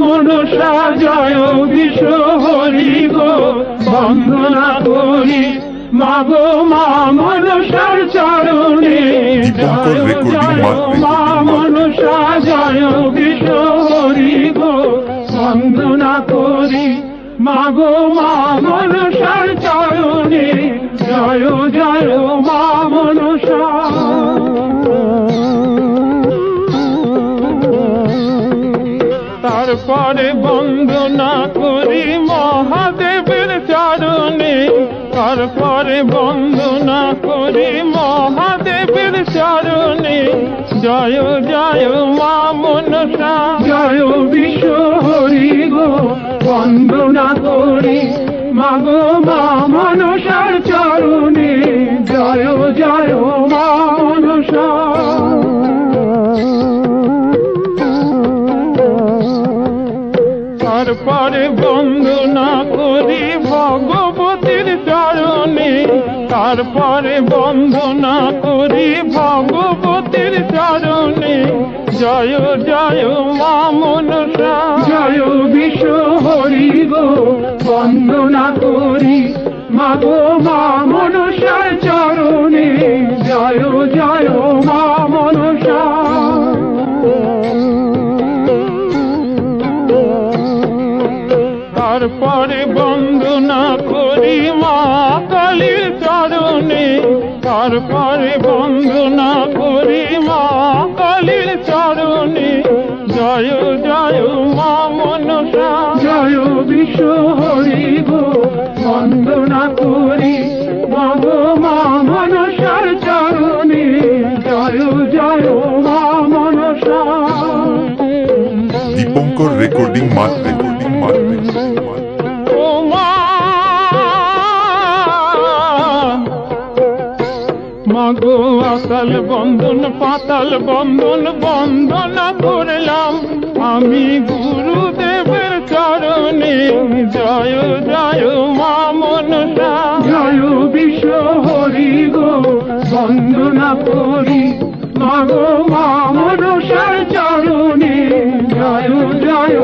মনসা জয় বিশ্ব হরি গো বন্দনা করি। মাগো মা মনসার চরণে। জয় জয় মা মনসা জয় বিশ্ব হরি গো বন্দনা করি। মাগো মা মনসার চরণে। জয় জয় মা তারপরে বন্দনা করি, মহাদেবের চরণে। তারপরে বন্দনা করি, মহাদেবের চরণে। জয় জয়, মা মনসা। জয় বিশ্ব হরি গো, বন্দনা করি। মাগো মা মনসার তারপরে বন্দনা করি ভগবতীর চরণে। তারপরে বন্দনা করি ভগবতীর চরণে। জয় জয় মা মনসা। জয় বিশ্ব হরি গো বন্দনা করি মাগো মা তারপরে বন্দনা করি মা কালীর চরণে। তারপরে বন্দনা করি মা কালীর চরণে। জয় জয় মা মনসা। জয় বিশ্ব হরি গো বন্দনা করি মাগো মা মনসার চরণে। জয় জয় মা Manasa. Dipankar recording mark recording. মাগো আকাল বন্ধন, পাতাল বন্ধন বন্দনা করলাম। আমি গুরুদেবের চরণে, জয় জয় মা মনসা। জয় বিশ্ব হরি গো, বন্দনা করি। মাগো মা মনসার চরণে, জয় জয়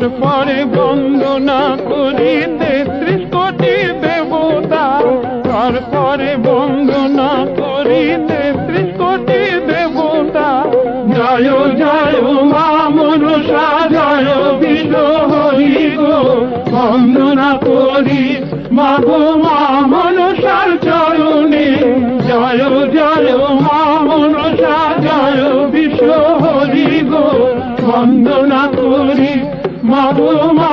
তারপরে বন্দনা করি তেত্রিশ কোটি দেবতা তারপরে বন্দনা করি তেত্রিশ কোটি দেবতা। জয় জয় মা মনসা জয় হরি গো। বন্দনা করি মাগো মা মনসার চরণে। জয় জয় মা মনসা জয় বিশ্ব হরি গো। বন্দনা করি